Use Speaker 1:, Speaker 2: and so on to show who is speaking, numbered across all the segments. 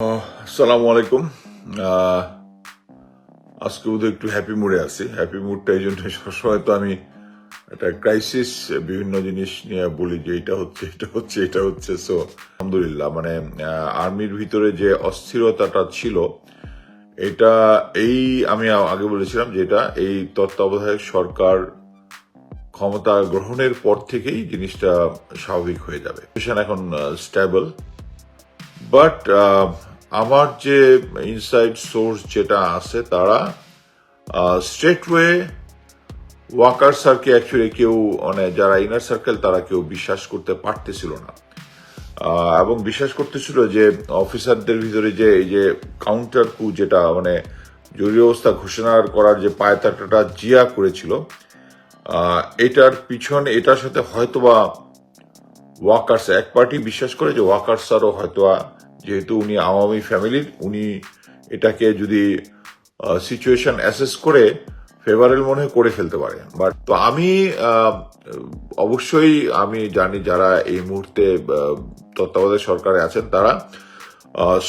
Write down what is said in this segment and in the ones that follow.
Speaker 1: আসসালামু আজকে একটু হ্যাপি মুডে আছি। হ্যাপি মুডটা এই জন্য সবসময় তো আমি একটা ক্রাইসিস বিভিন্ন জিনিস নিয়ে বলি যে এটা হচ্ছে এটা হচ্ছে এটা হচ্ছে। সো আলহামদুলিল্লাহ মানে আর্মির ভিতরে যে অস্থিরতাটা ছিল, এটা এই আমি আগে বলেছিলাম যে এটা এই তত্ত্বাবধায়ক সরকার ক্ষমতা গ্রহণের পর থেকেই জিনিসটা স্বাভাবিক হয়ে যাবে। এখন স্টেবল বাট আমার যে ইনসাইড সোর্স যেটা আছে তারা স্ট্রেট ওয়ে ওয়াকার সার্কে অ্যাকচুয়ালি কেউ মানে যারা ইনার সার্কেল তারা কেউ বিশ্বাস করতে পারতেছিল না। এবং বিশ্বাস করতেছিল যে অফিসারদের ভিতরে যে, এই যে কাউন্টার কু যেটা মানে জরুরি অবস্থা ঘোষণা করার যে পায়তাটাটা জিয়া করেছিল এটার পিছনে, এটার সাথে হয়তোবা ওয়াকার্স এক পার্টি বিশ্বাস করে যে ওয়াকার্সারও হয়তো যেহেতু উনি আওয়ামী ফ্যামিলির, উনি এটাকে যদি সিচুয়েশন অ্যাসেস করে ফেভারেল মনে করে ফেলতে পারে। বাট তো আমি অবশ্যই আমি জানি যারা এই মুহূর্তে তত্ত্বাবধায়ক সরকারে আছেন তারা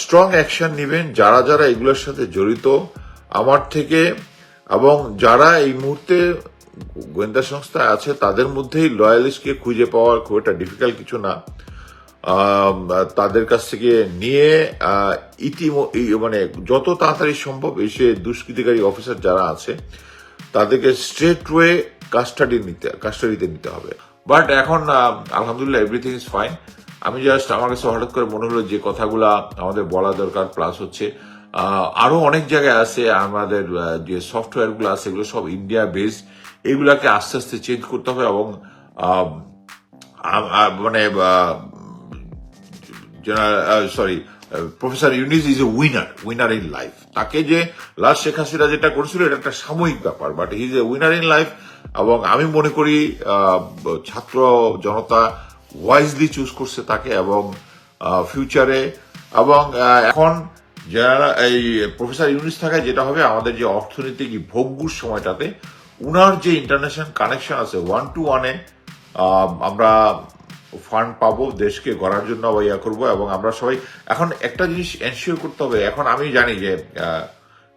Speaker 1: স্ট্রং অ্যাকশন নেবেন। যারা যারা এগুলোর সাথে জড়িত, আমার থেকে, এবং যারা এই মুহূর্তে গোয়েন্দা সংস্থা আছে, তাদের মধ্যেই লয়ালিস্টকে খুঁজে পাওয়া খুব একটা ডিফিকাল্ট কিছু না। তাদের কাছ থেকে নিয়ে আহ, ইতিম- মানে যত তাড়াতাড়ি সম্ভব এসে দুষ্কৃতিকারী অফিসার যারা আছে তাদেরকে স্ট্রেট ওয়ে কাস্টাডি নিতে কাস্টাডিতে নিতে হবে। বাট এখন আলহামদুলিল্লাহ এভরিথিং ইজ ফাইন আমি জাস্ট আমার কাছে হঠাৎ করে মনে হলো যে কথাগুলা আমাদের বলা দরকার প্লাস হচ্ছে আহ, আরও অনেক জায়গায় আছে আমাদের যে সফটওয়্যারগুলো আছে এগুলো সব ইন্ডিয়া বেসড এগুলাকে আস্তে আস্তে চেঞ্জ করতে হবে এবং মানে sorry professor Yunus is a winner winner in life তাকে যে লাস্ট শেখ হাসিনা যেটা করেছিল, এটা একটা সাময়িক ব্যাপার but is a winner in life এবং আমি মনে করি ছাত্র জনতা ওয়াইজলি চুজ করছে তাকে, এবং ফিউচারে এবং এখন যারা এই প্রফেসর ইউনিস থাকায় যেটা হবে, আমাদের যে অর্থনৈতিক ভোগ্যুর সময়টাতে, উনার যে ইন্টারন্যাশনাল কানেকশন আছে ওয়ান টু ওয়ানে আমরা ফান্ড পাবো, দেশকে গড়ার জন্য বা ইয়া করব এবং আমরা সবাই এখন একটা জিনিস এনশিওর করতে হবে। এখন আমি জানি যে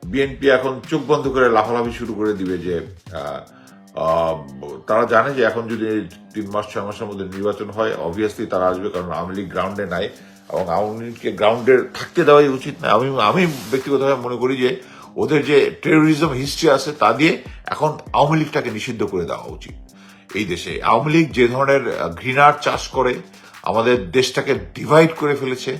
Speaker 1: বিএনপি এখন চোখ বন্ধ করে লাফালাফি শুরু করে দিবে যে তারা জানে যে এখন যদি তিন মাস, ছয় মাসের মধ্যে নির্বাচন হয় অবভিয়াসলি তারা আসবে কারণ আওয়ামী লীগ গ্রাউন্ডে নাই এবং আওয়ামী লীগকে গ্রাউন্ডে থাকতে দেওয়াই উচিত না আমি আমি ব্যক্তিগতভাবে মনে করি যে ওদের যে টেরোরিজম হিস্ট্রি আছে, তা দিয়ে এখন আওয়ামী লীগটাকে নিষিদ্ধ করে দেওয়া উচিত। এই দেশে। আওয়ামী লীগ যে ধরনের ঘৃণার চাষ করে, আমাদের দেশটাকে ডিভাইড করে ফেলেছে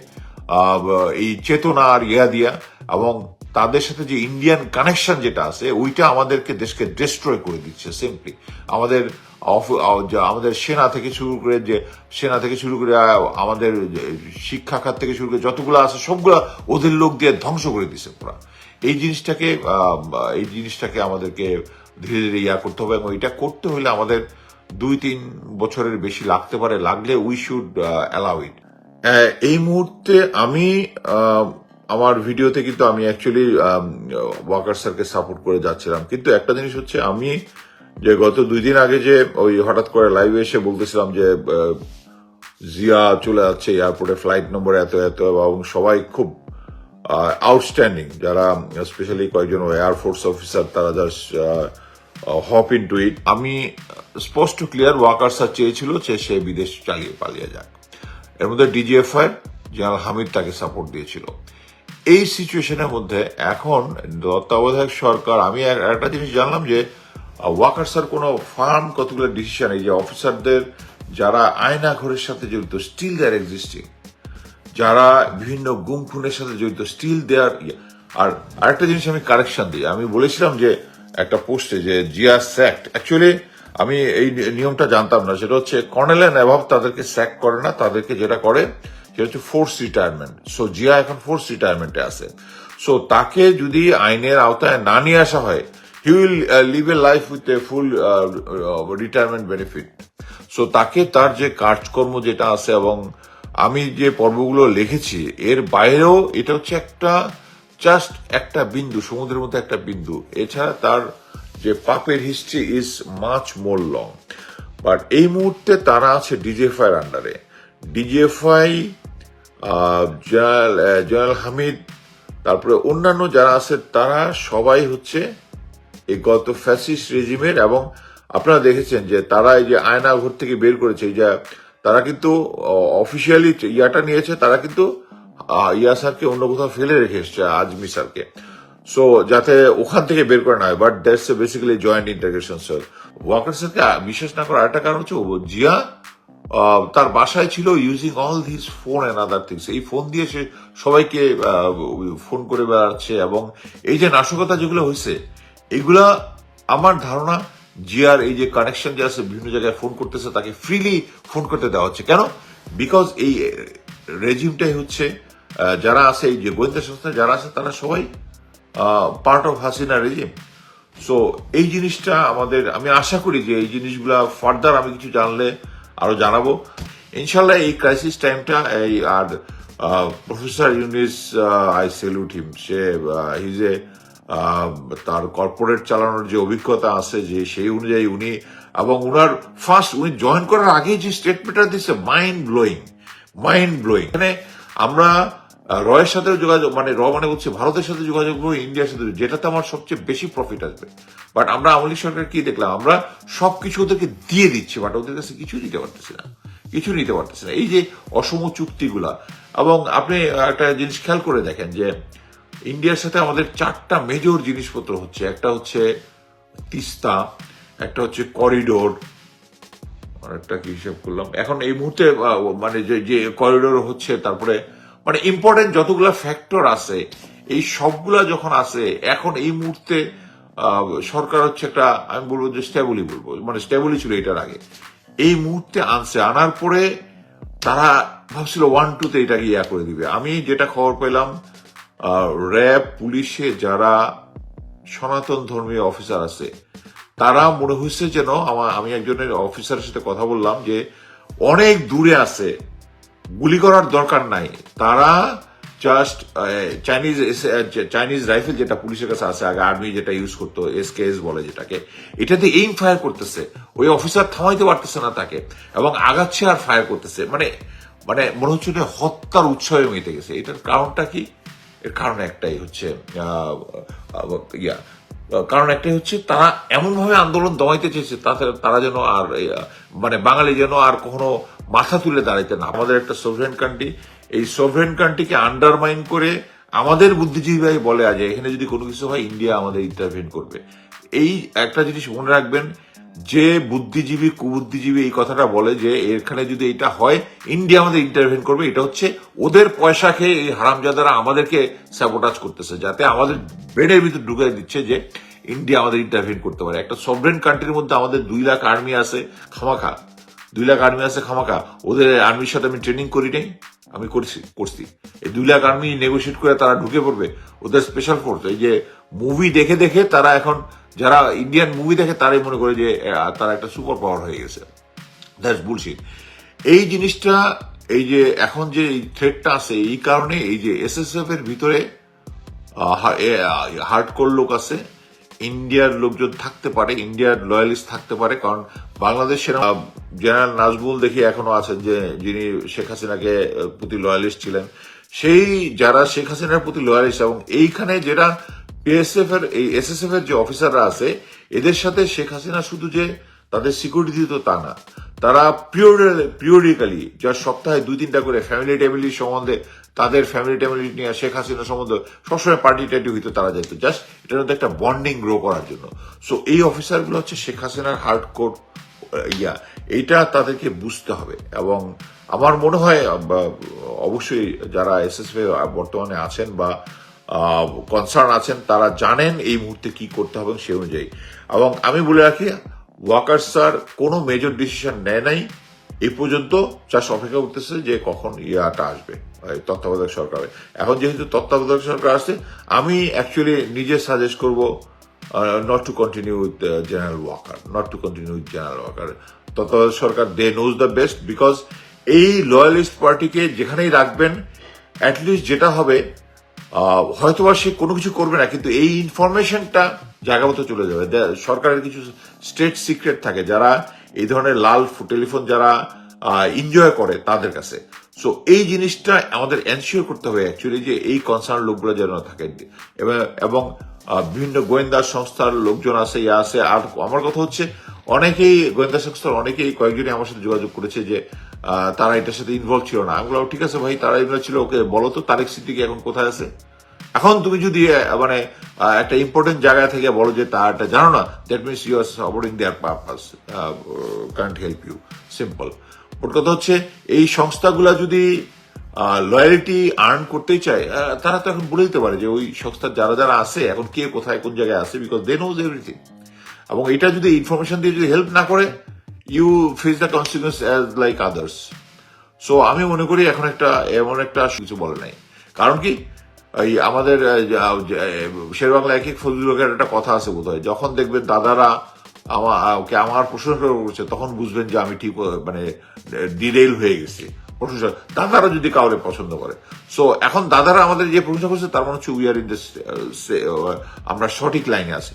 Speaker 1: এই চেতনা আর ইয়া দিয়া, এবং তাদের সাথে যে ইন্ডিয়ান কানেকশন যেটা আছে, ওইটা আমাদেরকে দেশকে ডিস্ট্রয় করে দিচ্ছে সিম্পলি আমাদের আমাদের সেনা থেকে শুরু করে যে, সেনা থেকে শুরু করে আমাদের শিক্ষা খাত থেকে শুরু করে যতগুলো আছে, সবগুলো ওদের লোক দিয়ে ধ্বংস করে দিচ্ছে পুরা। এই জিনিসটাকে এই জিনিসটাকে আমাদেরকে ধীরে ধীরে ইয়া করতে হবে, এবং এটা করতে হলে আমাদের দুই তিন বছরের বেশি লাগতে পারে, লাগলে উই শুড অ্যালাউ ইট এই মুহূর্তে আমি আমার ভিডিওতে কিন্তু আমি অ্যাকচুয়ালি ওয়াকার স্যারকে সাপোর্ট করে যাচ্ছিলাম। কিন্তু একটা জিনিস হচ্ছে আমি যে গত দুই দিন আগে যে ওই হঠাৎ করে লাইভে এসে বলতেছিলাম যে জিয়া চলে যাচ্ছে এয়ারপোর্টে ফ্লাইট নম্বর এত এত, এবং সবাই খুব আউটস্ট্যান্ডিং যারা স্পেশালি কয়েকজন এয়ারফোর্স অফিসার তারা just hop in to it আমি স্পষ্ট ক্লিয়ার ওয়াকার স্যার চেয়েছিল যে সে বিদেশ চালিয়ে, পালিয়ে যাক। এর মধ্যে ডিজিএফআই জেনারেল হামিদ তাকে সাপোর্ট দিয়েছিল। এই সিচুয়েশনের মধ্যে এখন তত্ত্বাবধায়ক সরকার, আমি এক- একটা জিনিস জানলাম যে ওয়াকার স্যার কোনো ফার্ম কতগুলো ডিসিশন এই যে অফিসারদের যারা আয়না ঘরের সাথে জড়িত স্টিল দেয়ার এক্সিস্টিং যারা বিভিন্ন গুম খুনের সাথে জড়িত স্টিল দেয়ার আর আরেকটা জিনিস আমি কারেকশন দিই। আমি বলেছিলাম যে একটা পোস্টে যে জিয়া স্যাক্ট অ্যাকচুয়ালি আমি এই নিয়মটা জানতাম না, সেটা হচ্ছে কর্নেল অ্যান্ড অ্যাভাব তাদেরকে স্যাক করে না, তাদেরকে যেটা করে সেটা হচ্ছে ফোর্স রিটায়ারমেন্ট সো জিয়া এখন ফোর্স রিটায়ারমেন্টে আছে। সো তাকে যদি আইনের আওতায় না নিয়ে আসা হয় he will live a life with a full retirement benefit so তাকে তার যে কাজকর্ম যেটা আছে এবং আমি যে পর্বগুলো লিখেছি, এর বাইরেও এটা হচ্ছে একটা জাস্ট একটা বিন্দু, সমুদ্রের মধ্যে একটা বিন্দু। এছাড়া তার যে পাপের history is much more long but এই মুহূর্তে তারা আছে ডিজেফআই এর আন্ডারে জেনারেল জেনারেল হামিদ, তারপরে অন্যান্য যারা আছে, তারা সবাই হচ্ছে এই গত ফ্যাসিস্ট রেজিমের এবং আপনারা দেখেছেন যে তারা এই যে আয়না ঘর থেকে বের করেছে, এই যে তারা কিন্তু অফিসিয়ালি ইয়াটা নিয়েছে, তারা কিন্তু ইয়া স্যারকে অন্য কোথাও ফেলে রেখে এসছে, আজমি স্যারকে। সো যাতে ওখান থেকে বের করে না হয় but that's basically joint integration sir Waqar স্যারকে বিশ্বাস না করার আরেকটা কারণ হচ্ছে জিয়া তার বাসায় ছিল using all this phone and other things এই ফোন দিয়ে সে সবাইকে ফোন করে বেড়াচ্ছে, এবং এই যে নাশকতা যেগুলো হয়েছে, এগুলা আমার ধারণা জিয়ার এই যে কানেকশন যে আছে, বিভিন্ন জায়গায় ফোন করতেছে, তাকে ফ্রিলি ফোন করতে দেওয়া হচ্ছে। কেন? বিকজ এই, রেজিমটাই হচ্ছে যারা আছে, এই যে গোয়েন্দা সংস্থা যারা আছে, তারা সবাই part of Hasina regime so এই জিনিসটা আমাদের, আমি আশা করি যে এই জিনিসগুলা ফার্দার আমি কিছু জানলে আরও জানাব। ইনশাল্লাহ এই ক্রাইসিস টাইমটা এই আর professor Yunus I salute him say his এ তার কর্পোরেট চালানোর যে অভিজ্ঞতা আছে, যে সেই অনুযায়ী উনি, এবং উনার ফার্স্ট উনি জয়েন করার আগে যে স্টেটমেন্টটা দিচ্ছে মাইন্ড ব্লোয়িং মাইন্ড ব্লোয়িং মানে আমরা রয়ের সাথে যোগাযোগ মানে র মানে হচ্ছে ভারতের সাথে যোগাযোগ করব ইন্ডিয়ার সাথে যেটাতে আমার সবচেয়ে বেশি প্রফিট আসবে। বাট আমরা আমলি সরকার কি দেখলাম? আমরা সবকিছু ওদেরকে দিয়ে দিচ্ছি বাট ওদের কাছে কিছু দিতে পারতেছি না। কিছু নিতে পারতেছি না। এই যে অসম চুক্তিগুলা, এবং আপনি একটা জিনিস খেয়াল করে দেখেন যে ইন্ডিয়ার সাথে আমাদের চারটা মেজর জিনিসপত্র হচ্ছে, একটা হচ্ছে তিস্তা, একটা হচ্ছে করিডোর আরেকটা কি হিসাব করলাম? এখন এই মুহূর্তে মানে যে করিডোর হচ্ছে, তারপরে মানে ইম্পর্টেন্ট যতগুলো ফ্যাক্টর আছে, এই সবগুলা যখন আছে, এখন এই মুহূর্তে সরকার হচ্ছে একটা, আমি বলব যে স্টেবলই বলব মানে স্টেবলই ছিল এটার আগে। এই মুহূর্তে আনছে, আনার পরে তারা ভাবছিল ওয়ান টুতে এটাকে ইয়া করে দিবে। আমি যেটা খবর পেলাম র্যাব, পুলিশে যারা সনাতন ধর্মীয় অফিসার আছে, তারা মনে হচ্ছে যেন আমার, আমি একজনের অফিসারের সাথে কথা বললাম যে অনেক দূরে আছে গুলি করার দরকার নাই। তারা জাস্ট চাইনিজ চাইনিজ রাইফেল যেটা পুলিশের কাছে আছে, আগে আর্মি যেটা ইউজ করতো এসকেএস বলে যেটাকে, এটাতে এইম ফায়ার করতেছে। ওই অফিসার থামাইতে পারতেছে না তাকে, এবং আগাচ্ছে আর ফায়ার করতেছে। মানে মানে মনে হচ্ছে যে হত্যার উৎসবে মেতে গেছে। এটার কারণটা কি? এর কারণ একটাই হচ্ছে ইয়া কারণ একটাই হচ্ছে তারা এমনভাবে আন্দোলন দমাইতে চেয়েছে, তাতে তারা যেন আর মানে বাঙালি যেন আর কখনো মাথা তুলে দাঁড়াইতে না। আমাদের একটা সোভরেন কান্ট্রি এই সোভরেন কান্ট্রিকে আন্ডারমাইন করে আমাদের বুদ্ধিজীবীরাই বলে আজ, এখানে যদি কোনো কিছু হয় ইন্ডিয়া আমাদের ইন্টারভেন করবে। এই একটা জিনিস মনে রাখবেন, যে বুদ্ধিজীবী, কুবুদ্ধিজীবী এই কথাটা বলে যে, এখানে যদি এটা হয় ইন্ডিয়া আমাদের ইন্টারভেন করবে। এটা হচ্ছে ওদের পয়সা খেয়ে এই হারামজাদারা আমাদেরকে স্যাবোটাজ করতেছে, যাতে আমাদের ব্রেনের ভিতর ঢুকে দিচ্ছে যে ইন্ডিয়া আমাদের ইন্টারভেন করতে পারে। একটা সভরেন কান্ট্রির মধ্যে আমাদের দুই লাখ আর্মি আছে, খামাখা। দুই লাখ আর্মি আছে খামাখা। ওদের আর্মির সাথে আমি ট্রেনিং করি নাই, আমি করছি করছি। এই দুই লাখ আর্মি নেগোসিয়েট করে তারা ঢুকে পড়বে, ওদের স্পেশাল ফোর্স এই যে মুভি দেখে দেখে তারা এখন, যারা ইন্ডিয়ান মুভি দেখে তারাই মনে করে যে তারা একটা সুপার পাওয়ার হয়ে গেছে। দ্যাটস বুলশিট এই জিনিসটা, এই যে এখন যে থ্রেটটা আছে, এই কারণে এই যে এস এসএসএফ এর ভিতরে হার্ড হার্ডকোর লোক আছে ইন্ডিয়ার লোকজন থাকতে পারে, ইন্ডিয়ার লয়ালিস্ট থাকতে পারে, কারণ বাংলাদেশের জেনারেল নাজবুল দেখি এখনও আছেন যে, যিনি শেখ হাসিনাকে প্রতি লয়ালিস্ট ছিলেন। সেই যারা শেখ হাসিনার প্রতি লয়ালিস্ট এবং এইখানে যেটা পিএসএফ এর, এই এসএসএফ এর যে অফিসাররা আছে, এদের সাথে শেখ হাসিনা শুধু যে তাদের সিকিউরিটি দিত তা না। তারা পিরিয়ডিক্যালি যা সপ্তাহে দুই তিনটা করে ফ্যামিলি ট্যামিলি সম্বন্ধে তাদের ফ্যামিলি ট্যামিলি নিয়ে শেখ হাসিনা সম্বন্ধে সবসময় পার্টি টার্টি হইতো তারা যেত। জাস্ট এটার মধ্যে একটা বন্ডিং গ্রো করার জন্য। সো এই অফিসারগুলো হচ্ছে শেখ হাসিনার হার্ড কোড ইয়া। এইটা তাদেরকে বুঝতে হবে এবং আমার মনে হয় অবশ্যই যারা এসএসএফ বর্তমানে আছেন বা কনসার্ন আছেন, তারা জানেন এই মুহূর্তে কি করতে হবে সে অনুযায়ী। এবং আমি বলে রাখি ওয়াকার স্যার কোনো মেজর ডিসিশন নেয় নাই। এই পর্যন্ত চাষ অপেক্ষা করতেছে যে কখন ইয়াটা আসবে তত্ত্বাবধায়ক সরকারে। এখন যেহেতু তত্ত্বাবধায়ক সরকার আসছে, আমি অ্যাকচুয়ালি নিজে সাজেস্ট করব not to continue with general Waqar not to continue with general Waqar তত্ত্বাবধায়ক সরকার they know the best because এই লয়ালিস্ট পার্টিকে যেখানেই রাখবেন অ্যাটলিস্ট যেটা হবে হয়তোবা সে কোনো কিছু করবে না, কিন্তু এই ইনফরমেশনটা জায়গা মতো চলে যাবে। সরকারের কিছু স্টেট সিক্রেট থাকে যারা এই ধরনের লাল টেলিফোন যারা এনজয় করে তাদের কাছে। সো এই জিনিসটা আমাদের এনশিওর করতে হবে অ্যাকচুয়ালি যে এই কনসার্ন লোকগুলো যেন থাকে। এবং বিভিন্ন গোয়েন্দা সংস্থার লোকজন আছে, ইয়া আছে। আর আমার কথা হচ্ছে, অনেকেই, গোয়েন্দা সংস্থার অনেকেই কয়েকজনই আমার সাথে যোগাযোগ করেছে যে তারা এটার সাথে ইনভলভ ছিল না। আমি বললাম, ঠিক আছে ভাই, তারা ইনভলভ ছিল, ওকে বলো তো, তারেক সিদ্দিকি এখন কোথায় আছে? এখন তুমি যদি মানে একটা ইম্পর্টেন্ট জায়গা থেকে বলো যে তারটা জানো না that means you are supporting their purpose help you simple ওর কথা হচ্ছে, এই সংস্থাগুলা যদি লয়ালিটি আর্ন করতেই চায় তারা তো এখন বলে দিতে পারে যে ওই সংস্থার যারা যারা আছে, এখন কে কোথায় কোন জায়গায় আছে বিকজ দে নোজ এভরিথিং এবং এটা যদি ইনফরমেশন দিয়ে যদি হেল্প না করে you face the consequence as like others so আমি মনে করি এখন একটা, এমন একটা কিছু বলে নাই। কারণ কি? এই আমাদের শের বাংলা এক এক ফজলুকের একটা কথা আছে বোধ হয় যখন দেখবেন দাদারা ওকে আমার প্রশংসা করছে তখন বুঝবেন যে আমি ঠিক মানে ডিরেল হয়ে গেছি। প্রশংসা দাদারা যদি কাউরে পছন্দ করে। সো এখন দাদারা আমাদের যে প্রশংসা করছে, তার মনে হচ্ছে উই আর ইন দ্য আমরা সঠিক লাইনে আছি।